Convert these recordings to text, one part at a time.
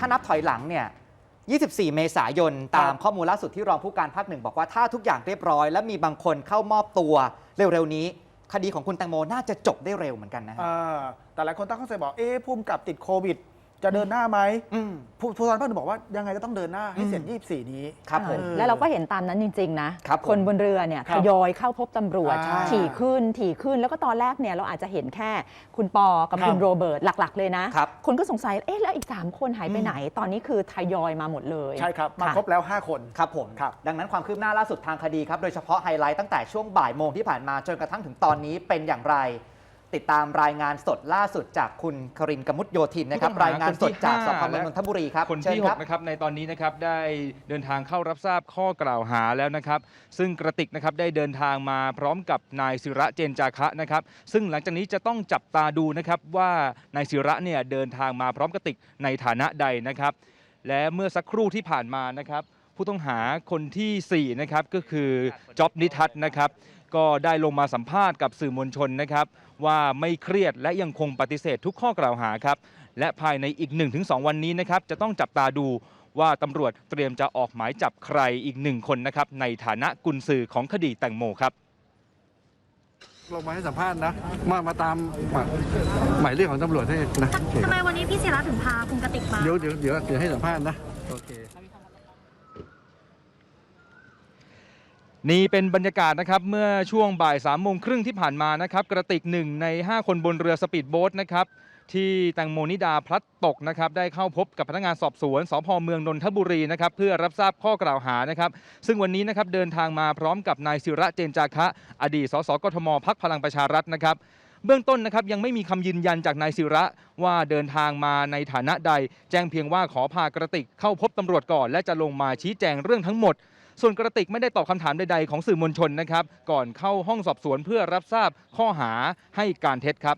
ถ้านับถอยหลังเนี่ย 24 เมษายน ตามข้อมูลล่าสุดที่รองผู้การภาคหนึ่งบอกว่าถ้าทุกอย่างเรียบร้อย และมีบางคนเข้ามอบตัวเร็วๆนี้ คดีของคุณแตงโมน่าจะจบได้เร็วเหมือนกันนะฮะ อ่าแต่หลายคนตั้งข้อสังเกตบอก เอ๊ะภูมิกับติดโควิด จะเดินหน้าไหมอืมผู้ผู้การภาคหนึ่งบอกว่ายังไงก็ต้องเดินหน้าให้เสร็จอืม24 นี้ ครับผมเออแล้วเราก็เห็นตามนั้นจริง ๆ นะครับผมคนบนเรือเนี่ยครัทบยอยเข้าพบตำรวจใช่ถี่ขึ้นถี่ขึ้น แล้วก็ตอนแรกเนี่ยเราอาจจะเห็นแค่คุณปอ กับครับ คุณโรเบิร์ตหลัก ๆ เลยนะ ครับ คนก็สงสัย เอ๊ะ แล้วอีก 3 คนหายไปไหน ตอนนี้คือทยอยมาหมดเลย ใช่ครับ มาะครบแล้ว 5 คน ครับผม ครับ ดังนั้นความคืบหน้าล่าสุดทางคดีครับ โดยเฉพาะไฮไลท์ตั้งแต่ช่วงบ่ายโมงที่ผ่านมาจนกระทั่งถึงตอนนี้เป็นอย่างไร ติดตามรายงานสดล่าสุดจากคุณครินทร์กมุตโยธินนะครับผู้ต้องหารายงานสดจากคนที่สพห้าเมืองนนทบุรีครับคนเชิญที่ครับ6นะครับในตอนนี้นะครับได้เดินทางเข้ารับทราบข้อกล่าวหาแล้วนะครับ ซึ่งกระติกนะครับได้เดินทางมาพร้อมกับนายศิระเจนจาคะนะครับซึ่งหลังจากนี้จะต้องจับตาดูนะครับว่านายศิระเนี่ยเดินทางมาพร้อมกระติกในฐานะใดนะครับ และเมื่อสักครู่ที่ผ่านมานะครับผู้ต้องหาคนที่4นะครับก็คือจ็อบนิทัศน์นะครับก็ได้ลงมาสัมภาษณ์กับสื่อมวลชนนะครับ ว่าไม่เครียดและยังคงปฏิเสธทุกข้อกล่าวหาครับ และภายในอีก 1-2 วันนี้นะครับจะต้องจับตาดูว่าตำรวจเตรียมจะออกหมายจับใครอีกหนึ่งคนนะครับในฐานะกุญสือของคดีแตงโมครับลงมาให้สัมภาษณ์นะ มามาตามหมายหมายเรียกของตำรวจให้นะโอเคทำไมวันนี้พี่ศิระถึงพาคุณกติกมา เดี๋ยวเดี๋ยวเดี๋ยวเดี๋ยวให้สัมภาษณ์นะ โอเค นี่เป็นบรรยากาศนะครับเมื่อช่วงบ่าย3ามโมงครึ่งที่ผ่านมานะครับกระติกหนึ่งใน 5 คนบนเรือสปีดโบ๊ทนะครับที่แตงโมนิดาพลัดตกนะครับได้เข้าพบกับพนักงานสอบสวนสพเมืองนนทบุรีนะครับเพื่อรับทราบข้อกล่าวหานะครับซึ่งวันนี้นะครับเดินทางมาพร้อมกับนายศิระเจนจาคะ อดีตสสกทมพักพลังประชารัฐนะครับเบื้องต้นนะครับยังไม่มีคำยืนยันจากนายศิระว่าเดินทางมาในฐานะใด แจ้งเพียงว่าขอพากระติกเข้าพบตำรวจก่อน และจะลงมาชี้แจงเรื่องทั้งหมด ส่วนกระติกไม่ได้ตอบคำถามใดๆของสื่อมวลชนนะครับ ก่อนเข้าห้องสอบสวนเพื่อรับทราบข้อหาให้การเท็จครับ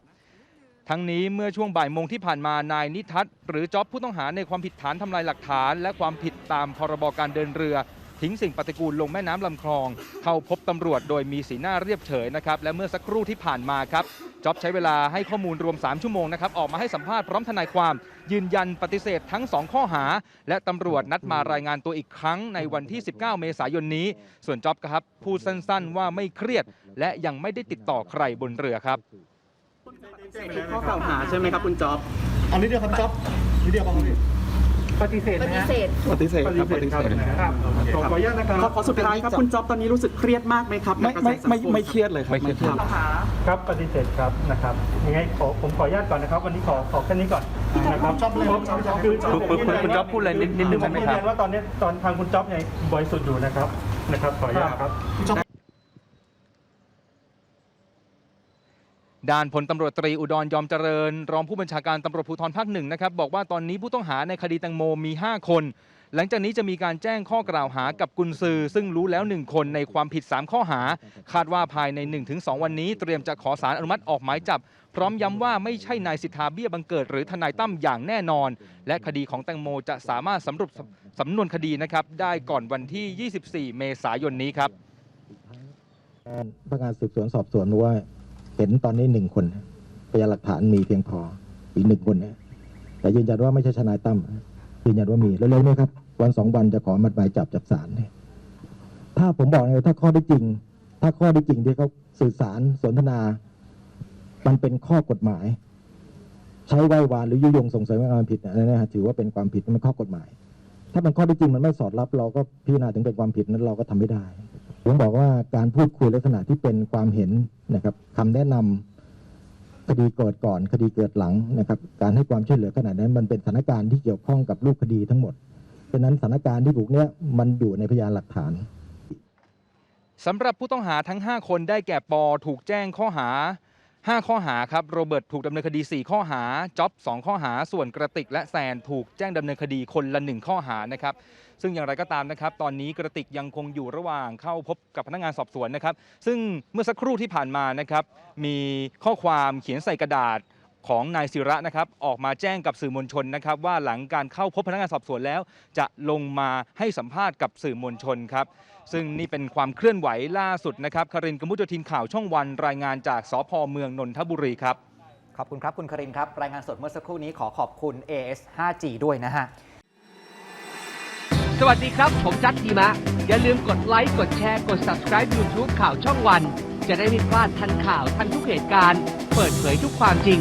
ทั้งนี้เมื่อช่วงบ่ายโมงที่ผ่านมานายนิทัศน์หรือจ๊อบผู้ต้องหาในความผิดฐานทำลายหลักฐาน และความผิดตามพรบการเดินเรือทิ้งสิ่งปฏิกูลลงแม่น้ำลำคลอง เข้าพบตำรวจโดยมีสีหน้าเรียบเฉยนะครับ และเมื่อสักครู่ที่ผ่านมาครับ จ๊อบใช้เวลาให้ข้อมูลรวม 3 ชั่วโมงนะครับ ออกมาให้สัมภาษณ์พร้อมทนายความ ยืนยันปฏิเสธทั้ง 2 ข้อหา และตำรวจนัดมารายงานตัวอีกครั้งในวันที่ 19 เมษายนนี้ ส่วนจ๊อบครับพูดสั้นๆ ว่าไม่เครียด และยังไม่ได้ติดต่อใครบนเรือครับข้อกล่าวหาใช่ไหมครับคุณจ๊อบอันนี้เดียวครับจ๊อบนิดเดียวครับพี่ ปฏิเสธปฏิเสธ ปฏิเสธครับปฏิเสธครับขอขออนุญาตนะครับขอขอสุดท้ายครับคุณจ๊อบตอนนี้รู้สึกเครียดมากไหมครับไม่กับกระแสไม่สังไม่คมไม่เครียดเลยครับ ไม่เครียด ครับปฏิเสธครับนะครับยังไงขอผมขออนุญาตก่อนนะครับ วันนี้ขอขอแค่นี้ก่อนนะครับจ๊อบเลยผมจ๊อบจ๊อบคือคุณคุณคุณจ๊อบพูดอะไรนิดนิดนึงได้ไหมครับผยืนยันว่าตอนนี้ตอนทางคุณจ๊อบยังบริสุทธิ์อยู่นะครับนะครับขออนุญาตครับ ด้านพลตำรวจตรีอุดรยอมเจริญ รองผู้บัญชาการตำรวจภูธรภาคหนึ่งนะครับบอกว่าตอนนี้ผู้ต้องหาในคดีแตงโมมี 5 คน หลังจากนี้จะมีการแจ้งข้อกล่าวหากับกุญซือ ซึ่งรู้แล้ว 1 คนในความผิด 3 ข้อหา คาดว่าภายใน 1-2 วันนี้ เตรียมจะขอสารอนุมัติออกหมายจับ พร้อมย้ำว่าไม่ใช่นายสิทธาเบี้ยบังเกิดหรือทนายตั้มอย่างแน่นอน และคดีของแตงโมจะสามารถสำรุปสำนวนคดีนะครับได้ก่อนวันที่ 24 เมษายนนี้ครับพนักงานสืบสวนสอบสวนว่า เห็นตอนนี้หนึ่งคนพยานหลักฐานมีเพียงพออีกหนึ่งคนนะแต่ยืนยันว่าไม่ใช่ทนายตั้มยืนยันว่ามีเร็วๆนี้ครับ วันสองวันจะขอมัดหมายจับจากศาลเนี่ยถ้าผมบอกเลยถ้าข้อได้จริง ถ้าข้อได้จริงที่เขาสื่อสารสนทนา มันเป็นข้อกฎหมาย ใช้ไหว้วานหรือยุยงส่งเสริมให้ความผิดอันนั้นนะฮะถือว่าเป็นความผิดมันข้อกฎหมาย ถ้ามันข้อได้จริงมันไม่สอดรับ เราก็พิจารณาถึงเป็นความผิดนั้นเราก็ทำไม่ได้ ผมบอกว่าการพูดคุยลักษณะที่เป็นความเห็นนะครับคำแนะนำคดีเกิดก่อนคดีเกิดหลังนะครับ การให้ความช่วยเหลือขนาดนั้น มันเป็นสถานการณ์ที่เกี่ยวข้องกับรูปคดีทั้งหมดฉะนั้นสถานการณ์ที่ถูกเนี้ยมันอยู่ในพยานหลักฐานสำหรับผู้ต้องหาทั้ง 5 คนได้แก่ปอถูกแจ้งข้อหา 5 ข้อหาครับโรเบิร์ตถูกดำเนินคดี 4 ข้อหาจ็อบ2ข้อหาส่วนกระติกและแซนถูกแจ้งดำเนินคดีคนละ 1 ข้อหานะครับซึ่งอย่างไรก็ตามนะครับตอนนี้กระติกยังคงอยู่ระหว่างเข้าพบกับพนักงานสอบสวนนะครับซึ่งเมื่อสักครู่ที่ผ่านมานะครับมีข้อความเขียนใส่กระดาษ ของนายศิระนะครับออกมาแจ้งกับสื่อมวลชนนะครับ ว่าหลังการเข้าพบพนักงานสอบสวนแล้ว จะลงมาให้สัมภาษณ์กับสื่อมวลชนครับ ซึ่งนี่เป็นความเคลื่อนไหวล่าสุดนะครับคารินกมุตทินข่าวช่องวันรายงานจากสพเมืองนนทบุรีครับขอบคุณครับคุณคารินครับ รายงานสดเมื่อสักครู่นี้ขอขอบคุณ AS 5G ด้วยนะฮะสวัสดีครับ ผมจัดทีมะ อย่าลืมกดไลค์ กดแชร์ กด subscribe YouTube ข่าวช่องวัน จะได้ไม่พลาดทันข่าวทันทุกเหตุการณ์ เปิดเผยทุกความจริง